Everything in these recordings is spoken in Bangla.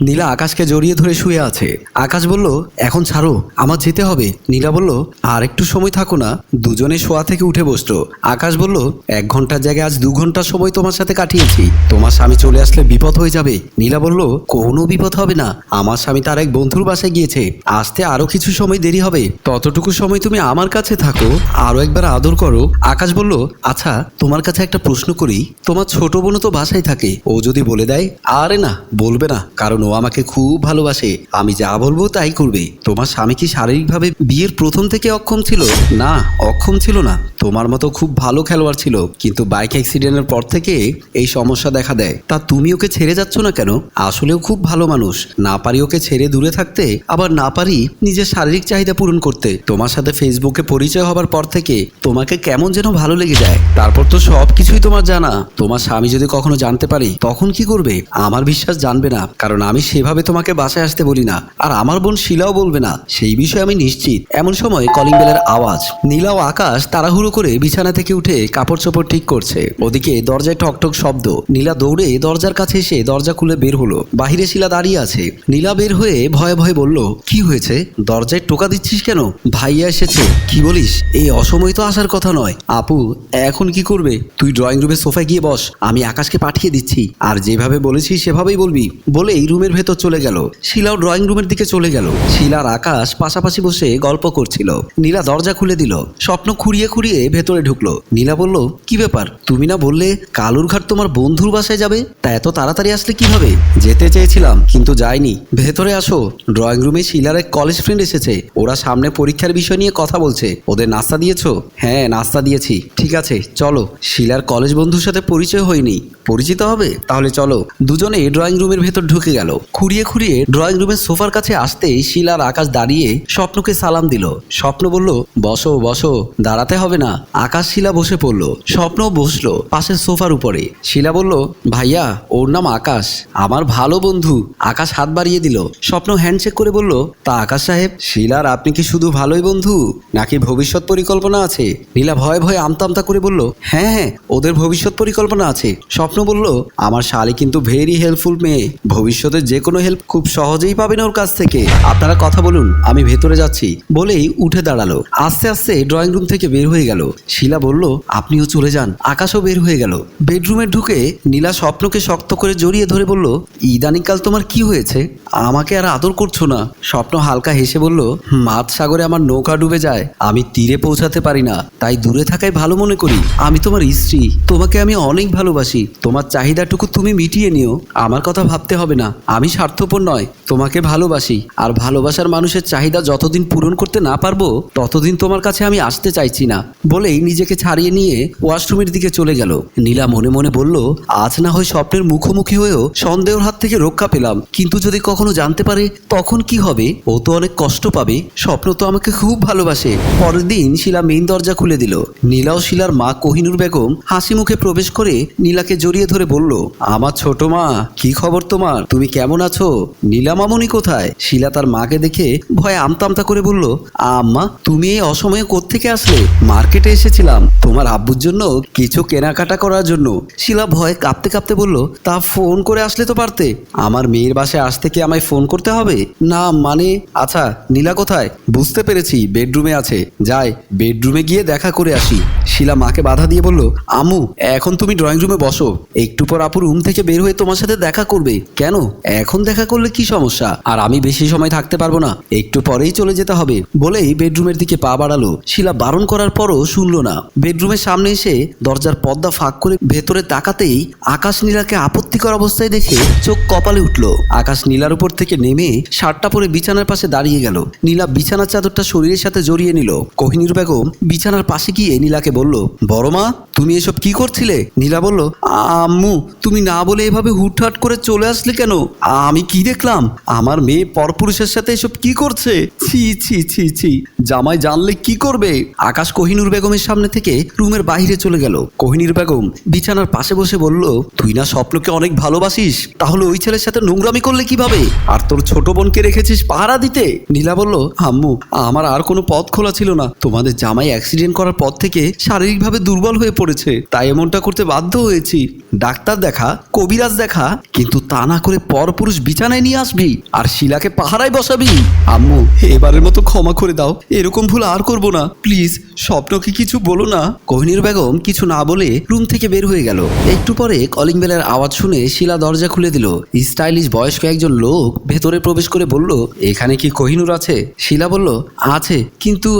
নীলা আকাশকে জড়িয়ে ধরে শুয়ে আছে। আকাশ বলল, এখন ছাড়ো, আমার যেতে হবে। নীলা বলল, আর একটু সময় থাকো না, দুজনে শোয়া থেকে উঠে বসত আকাশ বলল, এক ঘণ্টার জায়গায় আজ দু ঘণ্টা সময় তোমার সাথে কাটিয়েছি। তোমার স্বামী চলে আসলে বিপদ হয়ে যাবে। নীলা বলল, কোনো বিপদ হবে না, আমার স্বামী তার এক বন্ধুর বাসায় গিয়েছে। আসতে আরও কিছু সময় দেরি হবে। ততটুকু সময় তুমি আমার কাছে থাকো, আরও একবার আদর করো। আকাশ বলল আচ্ছা তোমার কাছে একটা প্রশ্ন করি। তোমার ছোট বোনও তো বাসায় থাকে। ও যদি বলে দেয়, আরে না, বলবে না, কারণ ও আমাকে খুব ভালোবাসে। আমি যা বলব তাই করবে। তোমার স্বামী কি শারীরিকভাবে বিয়ের প্রথম থেকে অক্ষম ছিল? না, অক্ষম ছিল না। তোমার মতো খুব ভালো খেলোয়াড় ছিল। কিন্তু বাইক অ্যাক্সিডেন্টের পর থেকে এই সমস্যা দেখা দেয়। তা তুমি ওকে ছেড়ে যাচ্ছ না কেন? আসলেও খুব ভালো মানুষ। না পারি ওকে ছেড়ে দূরে থাকতে, আবার না পারি নিজের শারীরিক চাহিদা পূরণ করতে। তোমার সাথে ফেসবুকে পরিচয় হবার পর থেকে তোমাকে কেমন যেন ভালো লেগে যায়। তারপর তো সব কিছুই তোমার জানা। তোমার স্বামী যদি কখনো জানতে পারি, তখন কি করবে? আমার বিশ্বাস জানবে না। কারণ আমি সেভাবে তোমাকে বাসায় আসতে বলি না। আর আমার বোন শিলাও বলবে না। সেই বিষয়ে আমি নিশ্চিত। এমন সময় কলিং বেলের আওয়াজ, নীলা ও আকাশ তাড়াহুড়ো করে বিছানা থেকে উঠে কাপড় চোপড় ঠিক করছে। ওদিকে দরজায় ঠকঠক শব্দ। নীলা দৌড়ে দরজার কাছে এসে দরজা খুলে বের হলো। বাহিরে শিলা দাঁড়িয়ে আছে। নীলা বের হয়ে ভয়ে ভয়ে বলল, কি হয়েছে? দরজায় টোকা দিচ্ছিস কেন? ভাইয়া এসেছে। কি বলিস? এই অসময় তো আসার কথা নয়। আপু, এখন কি করবে? তুই ড্রয়িং রুমে সোফায় গিয়ে বস। আমি আকাশকে পাঠিয়ে দিচ্ছি। আর যেভাবে বলেছি সেভাবেই বলবি। বলেই রুমের ভেতর চলে গেল। শিলাও ড্রয়িং রুমের দিকে চলে গেল। শিলার আকাশ পাশাপাশি বসে গল্প করছিল। নীলা দরজা খুলে দিল। স্বপ্ন খুঁড়িয়ে খুঁড়িয়ে ভেতরে ঢুকলো। নীলা বলল, কি ব্যাপার? তুমি না বললে কালুরঘাট তোমার বন্ধুর বাসায় যাবে? তা এত তাড়াতাড়ি আসলে কীভাবে? যেতে চেয়েছিলাম, কিন্তু যাইনি। ভেতরে আসো। ড্রয়িং রুমে শিলার এক কলেজ ফ্রেন্ড এসেছে। ওরা সামনে পরীক্ষার বিষয় নিয়ে কথা বলছে। ওদের নাস্তা দিয়েছ? হ্যাঁ নাস্তা দিয়েছি। ঠিক আছে, চলো। শিলার কলেজ বন্ধুর সাথে পরিচয় হয়নি। পরিচিত হবে? তাহলে চলো। দুজনে ড্রয়িং রুমের ভেতর ঢুকে গেল। খুঁড়িয়ে খুঁড়িয়ে ড্রয়িং রুমের সোফার কাছে আসতেই শিলার আকাশ দাঁড়িয়ে স্বপ্নকে সালাম দিল। স্বপ্ন বলল, বসো বসো, দাঁড়াতে হবে না। আকাশ শিলা বসে পড়ল। স্বপ্ন বসল পাশের সোফার উপরে। শিলা বলল, ভাইয়া, ওর নাম আকাশ। আমার ভালো বন্ধু। আকাশ হাত বাড়িয়ে দিল। স্বপ্ন হ্যান্ডশেক করে বলল, তা আকাশ সাহেব, শিলার আপনি কি শুধু ভালোই বন্ধু? নাকি ভবিষ্যৎ পরিকল্পনা আছে? নীলা ভয়ে ভয়ে আমতা আমতা করে বলল হ্যাঁ হ্যাঁ ওদের ভবিষ্যৎ পরিকল্পনা আছে। স্বপ্ন বলল, আমার শালি কিন্তু ভেরি হেল্পফুল মেয়ে। ভবিষ্যতে যে কোনো হেল্প খুব সহজেই পাবেন ওর কাছ থেকে। আপনারা কথা বলুন, আমি ভেতরে যাচ্ছি। বলেই উঠে দাঁড়াল। আস্তে আস্তে ড্রয়িং রুম থেকে বের হয়ে গেল। শিলা বলল, আপনিও চলে যান। আকাশও বের হয়ে গেল। বেডরুমে ঢুকে নীলা স্বপ্নকে শক্ত করে জড়িয়ে ধরে বলল, ইদানিকাল তোমার কি হয়েছে? আমাকে আর আদর করছ না? স্বপ্ন হালকা হেসে বলল মাছ সাগরে আমার নৌকা ডুবে যায়। আমি তীরে পৌঁছাতে পারি না। তাই দূরে থাকাই ভালো মনে করি। আমি তোমার স্ত্রী। তোমাকে আমি অনেক ভালোবাসি। তোমার চাহিদাটুকু তুমি মিটিয়ে নিও, আমার কথা ভাবতে হবে না। আমি স্বার্থপর নয়, তোমাকে ভালোবাসি। আর ভালোবাসার মানুষের চাহিদা যতদিন পূরণ করতে না পারব, ততদিন তোমার কাছে আমি আসতে চাইছি না। বলেই নিজেকে ছাড়িয়ে নিয়ে ওয়াশরুমের দিকে চলে গেল। নীলা মনে মনে বলল, আজ না হয় স্বপ্নের মুখোমুখি হয়েও সন্দেহের হাত থেকে রক্ষা পেলাম। কিন্তু যদি কখনো জানতে পারে, তখন কি হবে? ও তো অনেক কষ্ট পাবে। স্বপ্ন তো আমাকে খুব ভালোবাসে। পরের দিন শিলা মেইন দরজা খুলে দিল। নীলা ও শিলার মা কোহিনুর বেগম হাসি মুখে প্রবেশ করে নীলাকে জড়িয়ে ধরে বলল, আমার ছোট মা, কি খবর তোমার? তুমি কেমন আছো? নীলা মামনি কোথায়? শিলা তার মাকে দেখে ভয়ে আমতা আমতা করে বলল, আম্মা, তুমি এই অসময়ে কোত্থেকে আসলে? মার্কেটে এসেছিলাম, তোমার আব্বুর জন্য কিছু কেনাকাটা করার জন্য। শিলা ভয়ে কাঁপতে কাঁপতে বলল, তা ফোন করে আসলে তো পারতে। আমার মেয়ের বাসায় আসতে কি আমায় ফোন করতে হবে? না মানে আচ্ছা নীলা কোথায়? বুঝতে পেরেছি, বেডরুমে আছে। যাই, বেডরুমে গিয়ে দেখা করে আসি। শিলা মাকে বাধা দিয়ে বলল আমু এখন তুমি ড্রয়িং রুমে বসো। একটু পর আপু রুম থেকে বের হয়ে তোমার সাথে দেখা করবে। কেন? এখন দেখা করলে কি সমস্যা? আর আমি বেশি সময় থাকতে পারব না। একটু পরেই চলে যেতে হবে। বলেই বেডরুমের দিকে পা বাড়ালো। শিলা বারণ করার পরও শুনলো না। বেডরুমের সামনে এসে দরজার পর্দা ফাঁক করে ভেতরে তাকাতেই আকাশ নীলাকে আপত্তিকর অবস্থায় দেখে চোখ কপালে উঠল। আকাশ নীলার উপর থেকে নেমে শার্টটা পরে বিছানার পাশে দাঁড়িয়ে গেল। নীলা বিছানার চাদরটা শরীরের সাথে জড়িয়ে নিল। কোহিনীর বেগম বিছানার পাশে গিয়ে নীলাকে বলল, বড় মা তুমি এসব কি করছিলে? নীলা বলল, আম্মু, তুমি না বলে এভাবে হুটহাট করে চলে আসলে কেন? আমি কি দেখলাম? আমার মেয়ে পরপুরুষের সাথে এসব কি করছে? ছি ছি ছি ছি। জামাই জানলে কি করবে? আকাশ কোহিনুর বেগমের সামনে থেকে রুমের বাইরে চলে গেল। কোহিনুর বেগম বিছানার পাশে বসে বলল, তুই না স্বপ্নকে অনেক ভালোবাসিস, তাহলে ওই ছেলের সাথে নোংরামি করলে কীভাবে? আর তোর ছোট বোনকে রেখেছিস পাহারা দিতে? নীলা বলল, আম্মু, আমার আর কোনো পথ খোলা ছিল না। তোমাদের জামাই অ্যাক্সিডেন্ট করার পর থেকে শারীরিকভাবে দুর্বল হয়ে পড়েছে তাই এমনটা করতে বাধ্য হয়েছি। ডাক্তার দেখা, কবিরাজ দেখা, কিন্তু তা না করে পরপুরুষ বিছানায় নিয়ে আসবি আর শিলাকে পাহারায় বসাবি। আম্মু, এবারের মতো ক্ষমা করে দাও, এরকম ভুল আর করব না। প্লিজ, স্বপ্নকে কিছু বলো না। কোহিনীর বেগম কিছু না বলে রুম থেকে বের হয়ে গেল। একটু পরে কলিং বেলের আওয়াজ শুনে শিলা দরজা খুলে দিল। স্টাইলিশ বয়স্ক একজন লোক ভেতরে প্রবেশ করে বলল, এখানে কি কোহিনুর আছে? শিলা বলল, আছে, কিন্তু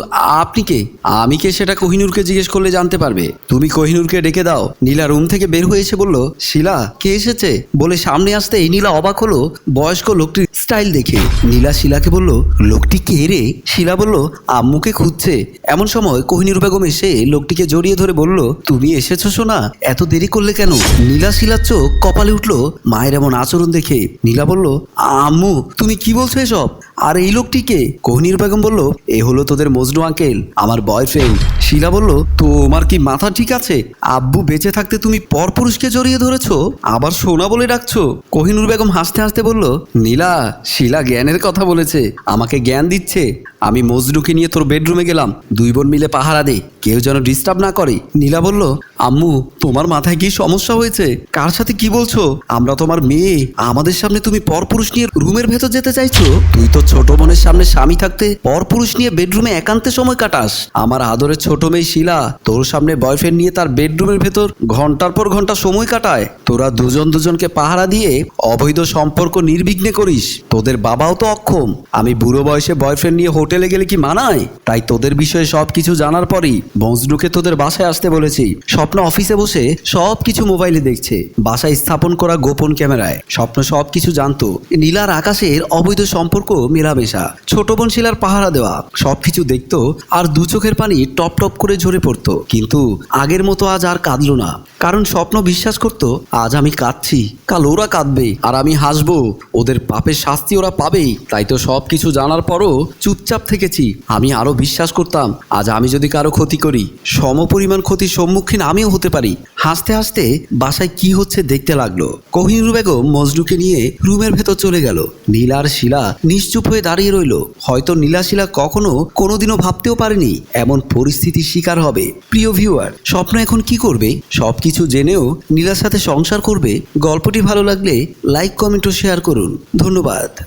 আপনি কে? আমি কে সেটা কোহিনুরকে জিজ্ঞেস করলে জানতে পারবে। তুমি কোহিনুরকে ডেকে দাও। নীলা রুম থেকে বের হয়ে এসে বলল, শিলা, কে এসেছে? বলে সামনে আসতেই নীলা অবাক হলো বয়স্ক লোকটির স্টাইল দেখে। নীলা শিলাকে বলল, লোকটি কে রে? শিলা বলল, আম্মুকে খুঁজছে। এমন সময় কোহিনুর বেগম এসে লোকটিকে জড়িয়ে ধরে বলল, তুমি এসেছ সোনা, এত দেরি করলে কেন? নীলা শিলার চোখ কপালে উঠল মায়ের এমন আচরণ দেখে। নীলা বলল, আম্মু, তুমি কি বলছো এসব? আর এই লোকটিকে কোহিনীর বেগম বলল, এ হলো তোদের মজনু আঙ্কেল, আমার বয়ফ্রেন্ড শিলা বলল, তোমার কি মাথা ঠিক আছে? আব্বু বেঁচে থাকতে তুমি পরপুরুষকে জড়িয়ে ধরেছ? আবার সোনা বলে ডাকছো? কোহিনুর বেগম হাসতে হাসতে বলল, নীলা, শিলা জ্ঞানের কথা বলেছে, আমাকে জ্ঞান দিচ্ছে। আমি মজনুকে নিয়ে তোর বেডরুমে গেলাম। দুই বোন মিলে পাহারা দে। কেউ যেন ডিস্টার্ব না করে। নীলা বলল, আম্মু, তোমার মাথায় কি সমস্যা হয়েছে? কার সাথে কি বলছো? আমরা তোমার মেয়ে। আমাদের সামনে তুমি পরপুরুষ নিয়ে রুমের ভেতর যেতে চাইছো। তুই তো ছোট বোনের সামনে স্বামী থাকতে পরপুরুষ নিয়ে বেডরুমে একান্তে সময় কাটাস। আমার আদরের ছোট মেয়ে শিলা, তোর সামনে বয়ফ্রেন্ড নিয়ে তার বেডরুমের ভেতর ঘণ্টার পর ঘণ্টা সময় কাটায়। তোরা দুজন দুজনকে পাহারা দিয়ে অবৈধ সম্পর্ক নির্বিঘ্নে করিস। তোদের বাবাও তো অক্ষম। আমি বুড়ো বয়সে বয়ফ্রেন্ড নিয়ে হোটেলে গেলে কি মানায়? তাই তোদের বিষয়ে সব কিছু জানার পরই মজনুকে তোদের বাসায় আসতে বলেছি। স্বপ্ন অফিসে বসে সব কিছু মোবাইলে দেখছে। বাসায় স্থাপন করা গোপন ক্যামেরায়। স্বপ্ন সব কিছু জানতো। নীলার আকাশের অবৈধ সম্পর্ক মেলামেশা। ছোট বোন শিলার পাহারা দেওয়া। সবকিছু দেখতো আর দু চোখের পানি টপ টপ করে ঝরে পড়তো। কিন্তু আগের মতো আজ আর কাঁদলো না। কারণ স্বপ্ন বিশ্বাস করত, আজ আমি কাঁদছি। কাল ওরা কাঁদবে আর আমি হাসবো। ওদের পাপের শাস্তি ওরা পাবেই। তাই তো সব কিছু জানার পরও চুপচাপ থেকেছি। আমি আরও বিশ্বাস করতাম, আজ আমি যদি কারও ক্ষতি করি সমপরিমাণ ক্ষতির সম্মুখীন আমিও হতে পারি। হাসতে হাসতে বাসায় কি হচ্ছে দেখতে লাগল। কোহিনুর বেগম মজনুকে নিয়ে রুমের ভেতর চলে গেল। নীলার শিলা নিশ্চুপ হয়ে দাঁড়িয়ে রইল। হয়তো নীলা শিলা কখনো কোনোদিনও ভাবতেও পারেনি, এমন পরিস্থিতির শিকার হবে। প্রিয় ভিউয়ার স্বপ্ন এখন কি করবে? সবকিছু জেনেও নীলার সাথে সংসার করবে। গল্পটি ভালো লাগলে লাইক কমেন্ট ও শেয়ার করুন। ধন্যবাদ।